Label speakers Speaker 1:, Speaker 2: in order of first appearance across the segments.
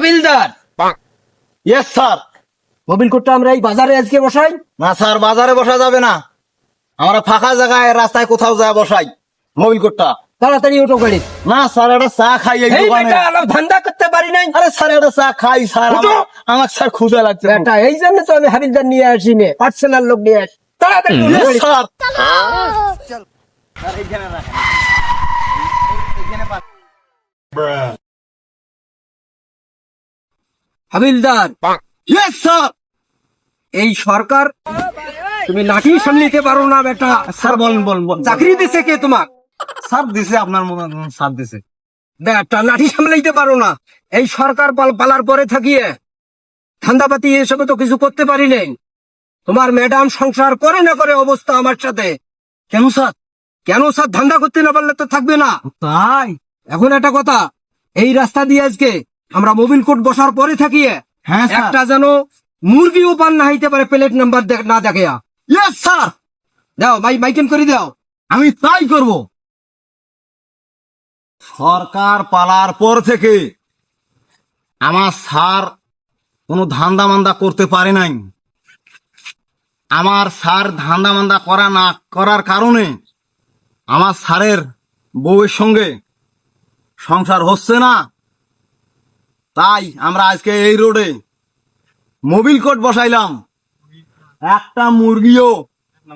Speaker 1: হাবিলদার।
Speaker 2: Yes sir
Speaker 1: Mobil কোডটা আমরা এই বাজারে আজকে বসাই?
Speaker 2: না স্যার বাজারে বসা যাবে না। আমরা ফাঁকা জায়গায় রাস্তায় কোথাও যায় বসাই। মোবিল কোটটা।
Speaker 1: তাড়াতাড়ি ওটো গাড়ি।
Speaker 2: না স্যার একটা চা খাই এই দোকানে।
Speaker 1: ধান্দা করতে পারি নাই।
Speaker 2: আরে স্যার একটা চা খাই স্যার আমার- আমার স্যার ক্ষুদা লাগছে।
Speaker 1: বেটা এই জন্য তো আমি হাবিলদার নিয়ে আসি নে। পার্সোনাল লোক নিয়ে আসি। তাড়াতাড়ি ওটো
Speaker 2: Yes,
Speaker 1: গাড়ি।
Speaker 2: স্যার
Speaker 1: হাবিলদার।
Speaker 2: ইয়েস স্যার
Speaker 1: এই সরকার তুমি লাঠি সামলিতে পারো না বেটা।
Speaker 2: স্যার বলেন বলেন
Speaker 1: চাকরি দিছে কে তোমার?
Speaker 2: স্যার দিছে আপনার মনে হয় স্যার দিছে।
Speaker 1: বেটা লাঠি সামলাইতে পারো না। এই সরকার পাল পালার পরে থাকিয়ে ঠান্ডাপাতি এসবে তো কিছু করতে পারি নাই। তোমার ম্যাডাম সংসার করে না করে অবস্থা আমার সাথে।
Speaker 2: কেন স্যার?
Speaker 1: কেন স্যার ধান্দা করতে না পারলে তো থাকবে না?
Speaker 2: তাই?
Speaker 1: এখন একটা কথা এই রাস্তা দিয়ে আজকে আমরা মোবিল কোড বসার পরে থাকিয়ে
Speaker 2: হ্যাঁ
Speaker 1: একটা যেন মুরগিও পান না হইতে পারে প্লেট নাম্বার না দেখে
Speaker 2: ইয়েস স্যার।
Speaker 1: দাও মাই মাইকেন করে দাও।
Speaker 2: আমি তাই করব। সরকার পালার পর থেকে আমার স্যার কোনো ধান্দা মান্দা করতে পারে নাই। আমার স্যার ধান্দা মান্দা করা না করার কারণে আমার স্যারের বউয়ের সঙ্গে সংসার হচ্ছে না। তাই আমরা আজকে এই রোডে মোবিল কোড বসাইলাম। একটা মুরগিও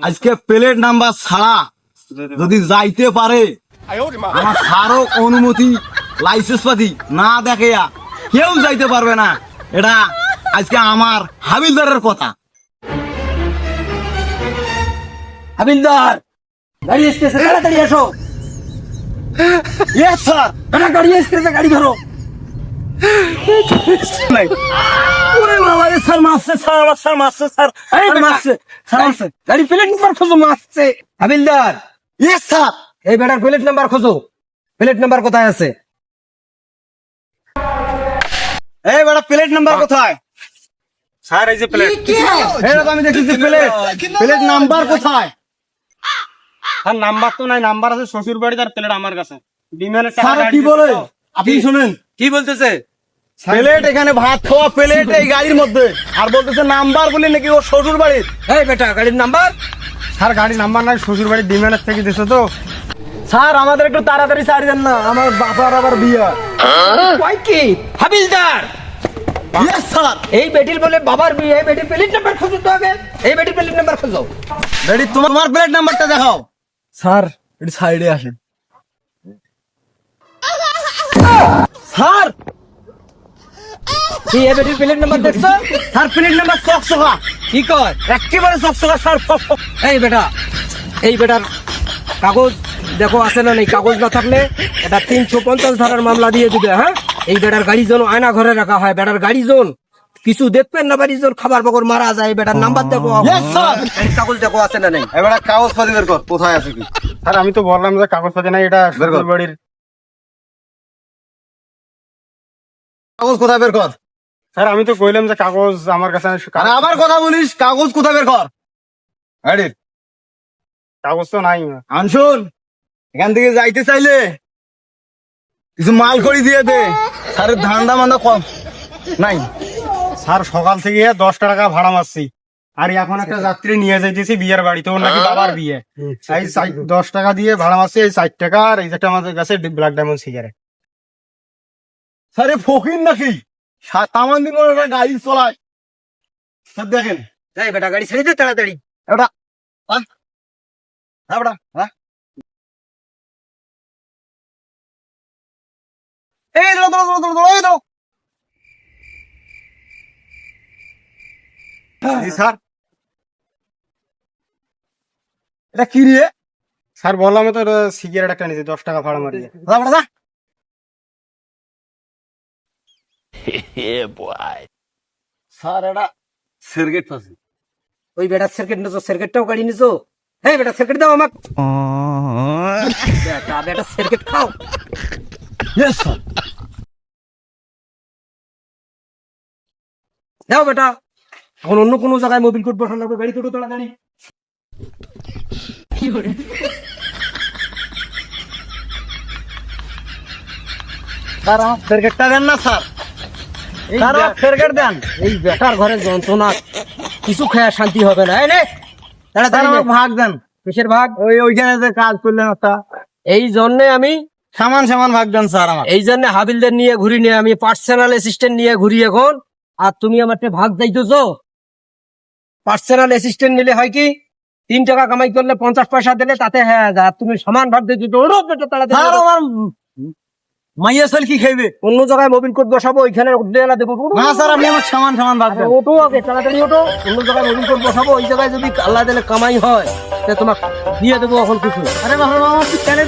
Speaker 2: আজকে প্লেট নাম্বার ছাড়া যদি যাইতে পারে আমার স্যারও অনুমতি লাইসেন্স পাতি না দেখে কেউ যাইতে পারবে না। এটা আজকে আমার হাবিলদারের কথা।
Speaker 1: হাবিলদার গাড়ি এসতেছে তাড়াতাড়ি এসো
Speaker 2: ইয়েস স্যার
Speaker 1: গাড়ি এসতেছে গাড়ি ধরো।
Speaker 2: ওরে বাবা এ স্যার মারছে স্যার আমার স্যার মারছে স্যার আরে
Speaker 1: মারছে
Speaker 2: স্যার মারছে।
Speaker 1: গাড়ি প্লেট নাম্বার খোঁজো মারছে। হাবিলদার।
Speaker 2: Yes sir.
Speaker 1: এই বেটার প্লেট নাম্বার খোঁজো। প্লেট নাম্বার কোথায় আছে?
Speaker 2: এই বেটা প্লেট নাম্বার কোথায়?
Speaker 3: স্যার এই যে প্লেট
Speaker 2: আমি দেখেছি প্লেট প্লেট নাম্বার কোথায়?
Speaker 3: স্যার নাম্বার তো নাই নাম্বার আছে শ্বশুর বাড়ি তার প্লেট আমার কাছে। বিমানের টাকা
Speaker 2: স্যার
Speaker 3: গাড়ি
Speaker 2: কি বলে? আপনি শুনেন।
Speaker 1: কি বলতেছে?
Speaker 2: প্লেট এখানে ভাত খাওয়া প্লেট এই গাড়ির মধ্যে। আর বলতেছে নাম্বার বলে নাকি ও শ্বশুর বাড়ির
Speaker 1: এই বেটা গাড়ির নাম্বার
Speaker 3: স্যার গাড়ি নাম্বার নাই শ্বশুর বাড়ি বিমানের থেকে দিছো তো।
Speaker 2: স্যার আমাদের একটু তাড়াতাড়ি ছাড়ি দেন না আমার বাবার আবার বিয়ে।
Speaker 1: কয় কি? হাবিলদার!
Speaker 2: স্যার।
Speaker 1: এই বেটির বলে বাবার বিয়ে এই বেটির প্লেট নাম্বার খোঁজো তো আগে। এই বেটির প্লেট নাম্বার খোঁজো।
Speaker 2: রেডি তোমার প্লেট নাম্বারটা দেখাও। স্যার একটু সাইডে আসেন। স্যার
Speaker 1: কি এই প্লেট নাম্বার দেখছ
Speaker 2: স্যার প্লেট নাম্বার চকচকা।
Speaker 1: কি কয়?
Speaker 2: একেবারে চকচকা স্যার
Speaker 1: এই বেটা এই বেটার কাগজ দেখো আছে না নেই? কাগজ না থাকলে এটা তিনশো পঞ্চাশ ধারার মামলা দিয়ে দিবে হ্যাঁ? এই বেটার গাড়ি জোন আয়না ঘরে রাখা হয় বেটার গাড়ি জোন কিছু দেখবেন না বাড়ি জোন খাবার বকর মারা যায় বেটার নাম্বার দেখো। এই কাগজ দেখো আছে না নেই?
Speaker 2: এবার কাগজ পাতি বের কর কোথায় আছে কি?
Speaker 3: স্যার আমি তো বললাম যে কাগজপাতি নাই এটা
Speaker 2: বের কর।
Speaker 3: বাড়ির
Speaker 2: কাগজ কোথায় বের কর?
Speaker 3: স্যার আমি তো কইলাম যে কাগজ আমার কাছে।
Speaker 2: আরে আবার কথা বলিস? কাগজ কোথায় বের কর? রেডি
Speaker 3: কাগজ তো নাই
Speaker 2: আনশুন এখান থেকে যাইতে চাইলে কিছু মাল করি দিয়ে দে। স্যারের ধান্দা মান্দা কম। নাই।
Speaker 3: স্যার সকাল থেকে দশ টাকা ভাড়া মারছি। আর এখন একটা যাত্রী নিয়ে যাইতেছি বিয়ের বাড়িতে ওর নাকি বাবার বিয়ে। এই দশ টাকা দিয়ে ভাড়া মারছি এই চার টাকা আর এই যেটা আমাদের কাছে ব্ল্যাক ডায়মন্ড সিগারেট।
Speaker 2: স্যারে ফকির নাকি? সা- তামান দিন একটা গাড়ি চলায়। স্যার দেখেন।
Speaker 1: এই বেটা গাড়ি ছেড়ে দে তাড়াতাড়ি।
Speaker 2: এটা আহ, হ্যাঁ বেটা, হ্যাঁ। এই দাঁড়াও, দাঁড়াও, দাঁড়াও, দাঁড়াও, এই দাঁড়াও। জি স্যার। এটা কি রে?
Speaker 3: স্যার বললাম তো সিগারেট একটা নিয়েছি দশ টাকা ভাড়া মারিয়ে।
Speaker 2: যা বেটা, স্যার এটা সিগারেট ফাঁসি।
Speaker 1: ওই বেটার সার্কিট নিছো সার্কিটটাও গাড়ি নিছো? এই বেটা সার্কিট দাও আমাক। বেটা বেটা সার্কিট খাও।
Speaker 2: ইয়েস স্যার
Speaker 1: দাও বেটা। এখন অন্য কোনো জায়গায় মোবিল কোড বসানো লাগবে গাড়ি তোটো তাড়াতাড়ি।
Speaker 2: স্যার আমার দেন না স্যার।
Speaker 1: এই
Speaker 2: স্যার
Speaker 1: বে-
Speaker 2: ফেরগেট দেন।
Speaker 1: এই বেকার ঘরের যন্ত্রণা। কিছু খেয়ে শান্তি হবে না। এই তাড়াতাড়ি
Speaker 2: ভাগ দেন।
Speaker 1: কিসের ভাগ?
Speaker 2: ওই ওইখানে যে কাজ করলেন একটা
Speaker 1: এই জন্যে আমি
Speaker 2: সামান সামান ভাগ দেন স্যার আমার
Speaker 1: এই জন্য হাবিলদের নিয়ে ঘুরি নিয়ে আমি পার্সোনাল অ্যাসিস্ট্যান্ট নিয়ে ঘুরি এখন। আর তুমি আমার ভাগ যাইতেছো পার্সোনাল অ্যাসিস্ট্যান্ট নিলে হয় কি তিন টাকা কামাই করলে পঞ্চাশ পয়সা দিলে তাতে হ্যাঁ তুমি সমান ভাগ দিতে ওরও বেটা তাড়াতাড়ি
Speaker 2: স্যার আমার মাইয়া সেল কি খাইবে?
Speaker 1: অন্য জায়গায় মোবিল কোড বসাবো ওইখানে দেওয়া দেবো।
Speaker 2: না স্যার আপনি আমার সামান সামান ভাগ
Speaker 1: ওটো আগে তাড়াতাড়ি ওটো অন্য জায়গায় মোবিল কোড বসাবো ওই জায়গায় যদি আল্লাহ দিলে কামাই হয় তা তোমার দিয়ে দেবো এখন কিছু।
Speaker 2: আরে বাবা আমার স্যার